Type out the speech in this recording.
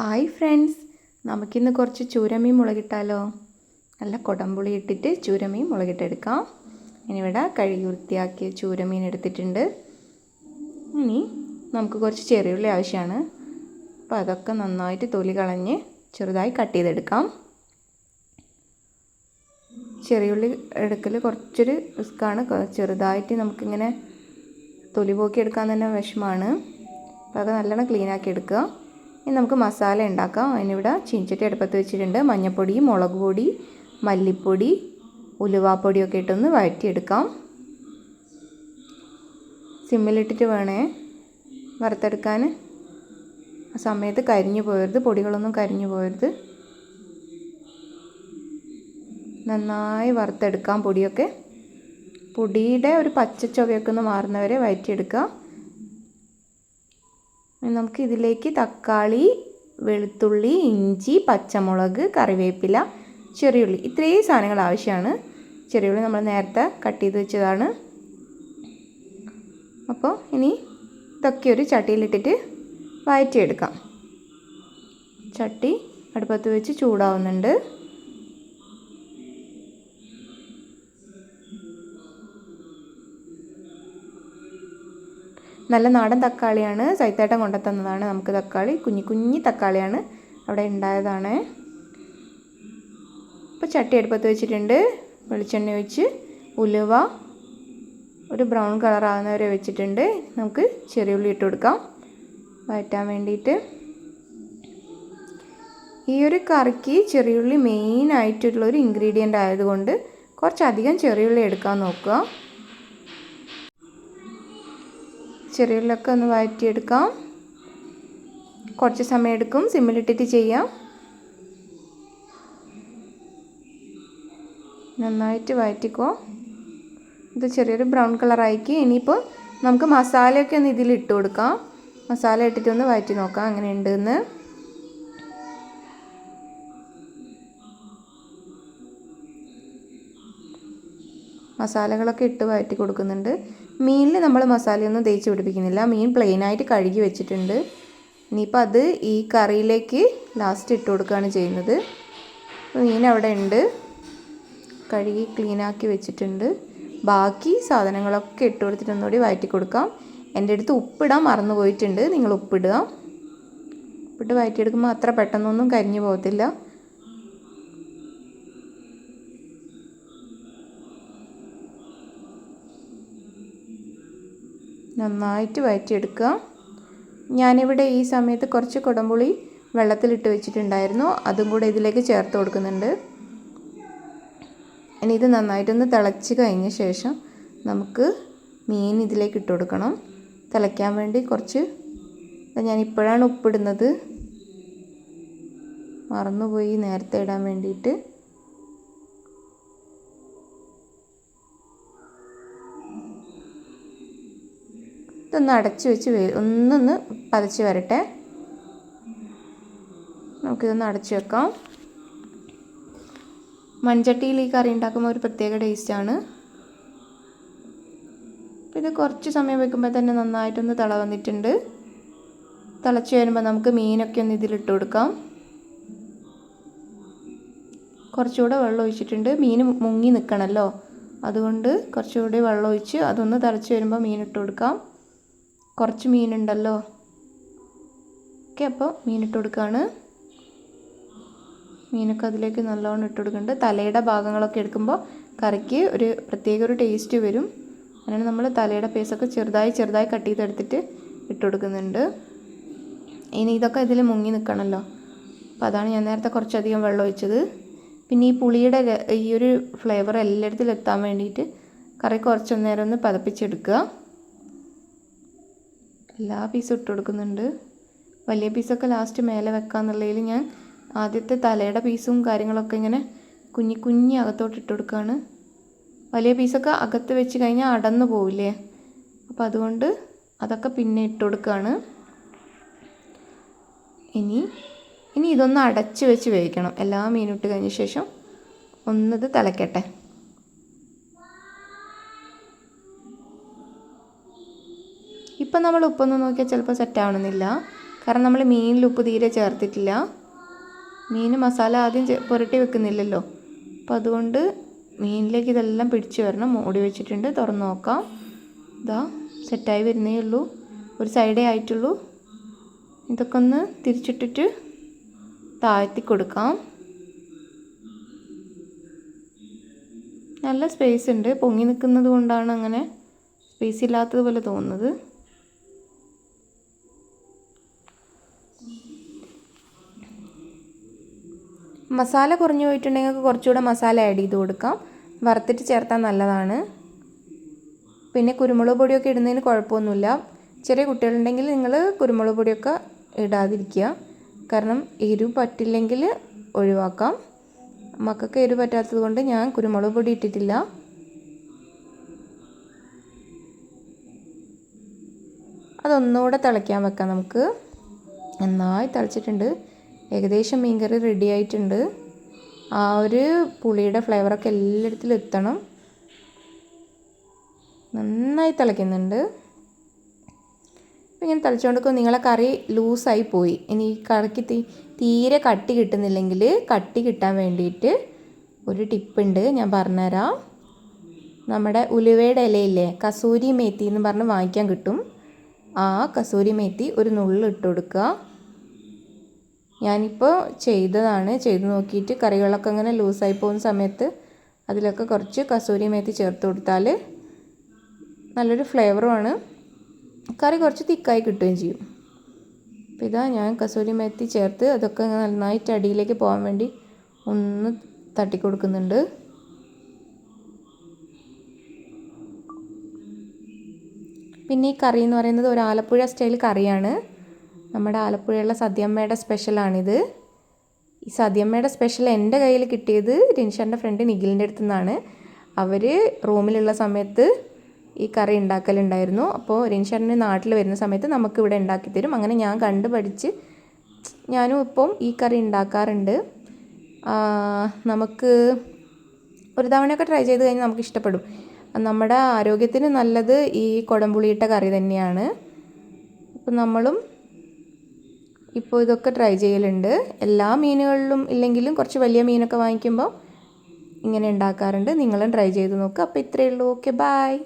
Hi friends. നമുക്കിന്ന് കുറച്ച് ചൂരമീൻ മുളകിട്ടാലോ? നല്ല കുടംപുളി ഇട്ടിട്ട് ചൂരമീൻ മുളകിട്ടെടുക്കാം. ഇനിവിടെ കഴുകി വൃത്തിയാക്കിയ ചൂരമീൻ എടുത്തിട്ടുണ്ട്. ഇനി നമുക്ക് കുറച്ച് ചെറിയുള്ളി ആവശ്യമാണ് അപ്പോൾ അതൊക്കെ നന്നായിട്ട് തൊലി കളഞ്ഞ് ചെറുതായി കട്ട് ചെയ്തെടുക്കാം. ചെറിയുള്ളി എടുക്കൽ കുറച്ചൊരു റിസ്ക്കാണ്. ചെറുതായിട്ട് നമുക്കിങ്ങനെ തൊലി പോക്കി എടുക്കാൻ തന്നെ വിഷമമാണ് അപ്പോൾ അത് നല്ലോണം ക്ലീനാക്കി എടുക്കുക. ഇനി നമുക്ക് മസാല ഉണ്ടാക്കാം. അതിനിവിടെ ചീഞ്ചട്ടി അടുപ്പത്ത് വെച്ചിട്ടുണ്ട്. മഞ്ഞൾപ്പൊടി മുളക് പൊടി മല്ലിപ്പൊടി ഉലുവാപ്പൊടിയൊക്കെ ഇട്ടൊന്ന് വഴറ്റിയെടുക്കാം. സിമ്മിലിട്ടിട്ട് വേണേ വറുത്തെടുക്കാൻ. ആ സമയത്ത് കരിഞ്ഞു പോയരുത്. പൊടികളൊന്നും കരിഞ്ഞു പോയരുത്. നന്നായി വറുത്തെടുക്കാം പൊടിയൊക്കെ. പൊടിയുടെ ഒരു പച്ച ചൊവയൊക്കെ ഒന്ന് മാറുന്നവരെ വഴറ്റിയെടുക്കുക. നമുക്ക് ഇതിലേക്ക് തക്കാളി വെളുത്തുള്ളി ഇഞ്ചി പച്ചമുളക് കറിവേപ്പില ചെറിയുള്ളി ഇത്രയും സാധനങ്ങൾ ആവശ്യമാണ്. ചെറിയുള്ളി നമ്മൾ നേരത്തെ കട്ട് ചെയ്ത് വെച്ചതാണ്. അപ്പോൾ ഇനി ഇതൊക്കെ ഒരു ചട്ടിയിലിട്ടിട്ട് വഴറ്റിയെടുക്കാം ചട്ടി അടുപ്പത്ത് വെച്ച് ചൂടാവുന്നുണ്ട്. നല്ല നാടൻ തക്കാളിയാണ് സൈത്തേട്ടൻ കൊണ്ടുത്തന്നതാണ്. നമുക്ക് തക്കാളി കുഞ്ഞു കുഞ്ഞു തക്കാളിയാണ് അവിടെ ഉണ്ടായതാണ്. ഇപ്പോൾ ചട്ടി അടുപ്പത്ത് വെച്ചിട്ടുണ്ട്. വെളിച്ചെണ്ണ ഒഴിച്ച് ഉലുവ ഒരു ബ്രൗൺ കളർ ആകുന്നവരെ വെച്ചിട്ടുണ്ട്. നമുക്ക് ചെറിയ ഉള്ളി ഇട്ട് കൊടുക്കാം. വഴറ്റാൻ വേണ്ടിയിട്ട്. ഈ ഒരു കറിക്ക് ചെറിയുള്ളി മെയിൻ ആയിട്ടുള്ള ഒരു ഇൻഗ്രീഡിയന്റ് ആയതുകൊണ്ട് കുറച്ചധികം ചെറിയുള്ളി എടുക്കാൻ നോക്കുക. ചെറിയുള്ളിയൊക്കെ ഒന്ന് വഴറ്റിയെടുക്കാം. കുറച്ച് സമയം എടുക്കും സിമ്മിലിട്ടിട്ട് ചെയ്യാം. നന്നായിട്ട് വഴറ്റിക്കോ. ഇത് ചെറിയൊരു ബ്രൗൺ കളറായിക്ക്. ഇനിയിപ്പോൾ നമുക്ക് മസാലയൊക്കെ ഒന്ന് ഇതിൽ ഇട്ട് കൊടുക്കാം. മസാല ഇട്ടിട്ടൊന്ന് വഴറ്റി നോക്കാം. അങ്ങനെ ഉണ്ടെന്ന്. മസാലകളൊക്കെ ഇട്ട് വഴറ്റി കൊടുക്കുന്നുണ്ട്. മീനിൽ നമ്മൾ മസാലയൊന്നും തേച്ച് പിടിപ്പിക്കുന്നില്ല. മീൻ പ്ലെയിനായിട്ട് കഴുകി വെച്ചിട്ടുണ്ട്. ഇനിയിപ്പോൾ അത് ഈ കറിയിലേക്ക് ലാസ്റ്റ് ഇട്ട് കൊടുക്കുകയാണ് ചെയ്യുന്നത്. മീൻ അവിടെ ഉണ്ട്. കഴുകി ക്ലീനാക്കി വെച്ചിട്ടുണ്ട്. ബാക്കി സാധനങ്ങളൊക്കെ ഇട്ട് കൊടുത്തിട്ട് ഒന്നുകൂടി വഴറ്റി കൊടുക്കാം. എന്റെ അടുത്ത് ഉപ്പിടാൻ മറന്നു പോയിട്ടുണ്ട്. നിങ്ങൾ ഉപ്പിടുക. ഉപ്പിട്ട് വഴറ്റിയെടുക്കുമ്പോൾ അത്ര പെട്ടെന്നൊന്നും കരിഞ്ഞു പോകത്തില്ല. നന്നായിട്ട് വഴറ്റിയെടുക്കുക ഞാനിവിടെ ഈ സമയത്ത് കുറച്ച് കുടംപുളി വെള്ളത്തിലിട്ട് വെച്ചിട്ടുണ്ടായിരുന്നു. അതും കൂടെ ഇതിലേക്ക് ചേർത്ത് കൊടുക്കുന്നുണ്ട്. ഇനി ഇത് നന്നായിട്ടൊന്ന് തിളച്ച് കഴിഞ്ഞ ശേഷം നമുക്ക് മീൻ ഇതിലേക്ക് ഇട്ട് കൊടുക്കണം. തിളയ്ക്കാൻ വേണ്ടി കുറച്ച് ഞാൻ ഇപ്പോഴാണ് ഉപ്പിടുന്നത്. മറന്നുപോയി നേരത്തെ ഇടാൻ വേണ്ടിയിട്ട്. ഇതൊന്ന് അടച്ചു വെച്ച് ഒന്നൊന്ന് പതച്ച് വരട്ടെ. നമുക്കിതൊന്ന് അടച്ചു വെക്കാം. മൺചട്ടിയിൽ ഈ കറി ഉണ്ടാക്കുമ്പോൾ ഒരു പ്രത്യേക ടേസ്റ്റാണ് ഇത് കുറച്ച് സമയം വെക്കുമ്പോൾ തന്നെ നന്നായിട്ടൊന്ന് തിള വന്നിട്ടുണ്ട്. തിളച്ച് വരുമ്പോൾ നമുക്ക് മീനൊക്കെ ഒന്ന് ഇതിലിട്ട് കൊടുക്കാം. കുറച്ചുകൂടെ വെള്ളം ഒഴിച്ചിട്ടുണ്ട്. മീൻ മുങ്ങി നിൽക്കണമല്ലോ അതുകൊണ്ട് കുറച്ചുകൂടി വെള്ളം ഒഴിച്ച് അതൊന്ന് തിളച്ച് വരുമ്പോൾ മീൻ കൊടുക്കാം. കുറച്ച് മീനുണ്ടല്ലോ. ഓക്കെ അപ്പോൾ മീനിട്ട് കൊടുക്കുകയാണ് മീനൊക്കെ അതിലേക്ക് നല്ലോണം ഇട്ട് കൊടുക്കുന്നുണ്ട്. തലയുടെ ഭാഗങ്ങളൊക്കെ എടുക്കുമ്പോൾ കറിക്ക് ഒരു പ്രത്യേക ഒരു ടേസ്റ്റ് വരും. അങ്ങനെ നമ്മൾ തലയുടെ പേസൊക്കെ ചെറുതായി ചെറുതായി കട്ട് ചെയ്തെടുത്തിട്ട് ഇട്ട് കൊടുക്കുന്നുണ്ട്. ഇനി ഇതൊക്കെ ഇതിൽ മുങ്ങി നിൽക്കണമല്ലോ അപ്പോൾ അതാണ് ഞാൻ നേരത്തെ കുറച്ചധികം വെള്ളം ഒഴിച്ചത്. പിന്നെ ഈ പുളിയുടെ ഈ ഒരു ഫ്ലേവർ എല്ലായിടത്തിലും എത്താൻ വേണ്ടിയിട്ട് കറി കുറച്ചു നേരം ഒന്ന് പതപ്പിച്ചെടുക്കുക. എല്ലാ പീസും ഇട്ട് കൊടുക്കുന്നുണ്ട് വലിയ പീസൊക്കെ ലാസ്റ്റ് മേലെ വെക്കാന്നുള്ളതിൽ ഞാൻ ആദ്യത്തെ തലയുടെ പീസും കാര്യങ്ങളൊക്കെ ഇങ്ങനെ കുഞ്ഞി കുഞ്ഞി അകത്തോട്ട് ഇട്ട് കൊടുക്കുകയാണ് വലിയ പീസൊക്കെ അകത്ത് വെച്ച് കഴിഞ്ഞാൽ അടന്നു പോവില്ലേ? അപ്പോൾ അതുകൊണ്ട് അതൊക്കെ പിന്നെ ഇട്ട് കൊടുക്കുകയാണ് ഇനി ഇനി ഇതൊന്ന് അടച്ച് വെച്ച് വേവിക്കണം. എല്ലാ മീനും ഇട്ട് കഴിഞ്ഞ ശേഷം ഒന്നത് തിളയ്ക്കട്ടെ ഇപ്പം നമ്മൾ ഉപ്പൊന്ന് നോക്കിയാൽ ചിലപ്പോൾ സെറ്റ് ആവണമെന്നില്ല കാരണം നമ്മൾ മീനിൽ ഉപ്പ് തീരെ ചേർത്തിട്ടില്ല. മീൻ മസാല ആദ്യം പുരട്ടി വെക്കുന്നില്ലല്ലോ. അപ്പോൾ അതുകൊണ്ട് മീനിലേക്ക് ഇതെല്ലാം പിടിച്ച് വരണം. മൂടി വെച്ചിട്ടുണ്ട്. തുറന്ന് നോക്കാം. ഇതാ സെറ്റായി വരുന്നേ ഉള്ളൂ. ഒരു സൈഡേ ആയിട്ടുള്ളൂ. ഇതൊക്കെ ഒന്ന് തിരിച്ചിട്ടിട്ട് താഴ്ത്തി കൊടുക്കാം. നല്ല സ്പേസ് ഉണ്ട്. പൊങ്ങി നിൽക്കുന്നത് കൊണ്ടാണ് അങ്ങനെ സ്പേസ് ഇല്ലാത്തതുപോലെ തോന്നുന്നത്. മസാല കുറഞ്ഞു പോയിട്ടുണ്ടെങ്കിൽ കുറച്ചുകൂടെ മസാല ആഡ് ചെയ്ത് കൊടുക്കാം. വറുത്തിട്ട് ചേർത്താൽ നല്ലതാണ്. പിന്നെ കുരുമുളക് പൊടിയൊക്കെ ഇടുന്നതിന് കുഴപ്പമൊന്നുമില്ല. ചെറിയ കുട്ടികളുണ്ടെങ്കിൽ നിങ്ങൾ കുരുമുളക് പൊടിയൊക്കെ ഇടാതിരിക്കുക. കാരണം എരിവ് പറ്റില്ലെങ്കിൽ ഒഴിവാക്കാം. മക്കൾക്ക് എരിവ് പറ്റാത്തത് കൊണ്ട് ഞാൻ കുരുമുളക് പൊടി ഇട്ടിട്ടില്ല. അതൊന്നുകൂടെ തിളയ്ക്കാൻ വെക്കാം നമുക്ക്. നന്നായി തിളച്ചിട്ടുണ്ട്. ഏകദേശം മീൻകറി റെഡി ആയിട്ടുണ്ട്. ആ ഒരു പുളിയുടെ ഫ്ലേവറൊക്കെ എല്ലായിടത്തിലും എത്തണം. നന്നായി തിളയ്ക്കുന്നുണ്ട്. ഇങ്ങനെ തിളച്ചുകൊണ്ടിരിക്കും നിങ്ങളെ കറി ലൂസായി പോയി. ഇനി ഈ കറിക്ക് തീ തീരെ കട്ടി കിട്ടുന്നില്ലെങ്കിൽ കട്ടി കിട്ടാൻ വേണ്ടിയിട്ട് ഒരു ടിപ്പുണ്ട് ഞാൻ പറഞ്ഞുതരാം. നമ്മുടെ ഉലുവയുടെ ഇലയില്ലേ കസൂരി മേത്തി എന്ന് പറഞ്ഞ് വാങ്ങിക്കാൻ കിട്ടും. ആ കസൂരി മേത്തി ഒരു നുള്ളിട്ട് കൊടുക്കുക. ഞാനിപ്പോൾ ചെയ്തതാണ്. ചെയ്ത് നോക്കിയിട്ട് കറികളൊക്കെ അങ്ങനെ ലൂസായി പോകുന്ന സമയത്ത് അതിലൊക്കെ കുറച്ച് കസൂരി മേത്തി ചേർത്ത് കൊടുത്താൽ നല്ലൊരു ഫ്ലേവറുമാണ്. കറി കുറച്ച് തിക്കായി കിട്ടുകയും ചെയ്യും. അപ്പോൾ ഇതാ ഞാൻ കസൂരി മേത്തി ചേർത്ത് അതൊക്കെ നന്നായിട്ട് അടിയിലേക്ക് പോകാൻ വേണ്ടി ഒന്ന് തട്ടി കൊടുക്കുന്നുണ്ട് പിന്നെ ഈ കറി എന്ന് പറയുന്നത് ഒരു ആലപ്പുഴ സ്റ്റൈൽ കറിയാണ്. നമ്മുടെ ആലപ്പുഴയുള്ള സദ്യമ്മയുടെ സ്പെഷ്യലാണിത്. ഈ സദ്യമ്മയുടെ സ്പെഷ്യൽ എന്റെ കയ്യിൽ കിട്ടിയത് രിൻഷാന്റെ ഫ്രണ്ട് നിഖിലിന്റെ അടുത്തു നിന്നാണ് അവർ റൂമിലുള്ള സമയത്ത് ഈ കറി ഉണ്ടാക്കലുണ്ടായിരുന്നു. അപ്പോൾ രിൻഷാന്റെ നാട്ടിൽ വരുന്ന സമയത്ത് നമുക്ക് ഇവിടെ ഉണ്ടാക്കി തരും അങ്ങനെ ഞാൻ കണ്ടുപഠിച്ച് ഞാനും ഇപ്പം ഈ കറി ഉണ്ടാക്കാറുണ്ട്. നമുക്ക് ഒരു തവണയൊക്കെ ട്രൈ ചെയ്ത് കഴിഞ്ഞാൽ നമുക്ക് ഇഷ്ടപ്പെടും. നമ്മുടെ ആരോഗ്യത്തിന് നല്ലത് ഈ കുടംപുളിയിട്ട കറി തന്നെയാണ്. അപ്പം നമ്മളും ഇപ്പോൾ ഇതൊക്കെ ട്രൈ ചെയ്യലുണ്ട്. എല്ലാ മീനുകളിലും ഇല്ലെങ്കിലും കുറച്ച് വലിയ മീനൊക്കെ വാങ്ങിക്കുമ്പോൾ ഇങ്ങനെ ഉണ്ടാക്കാറുണ്ട്. നിങ്ങളും ട്രൈ ചെയ്ത് നോക്കുക അപ്പോൾ ഇത്രയേ ഉള്ളൂ. Okay bye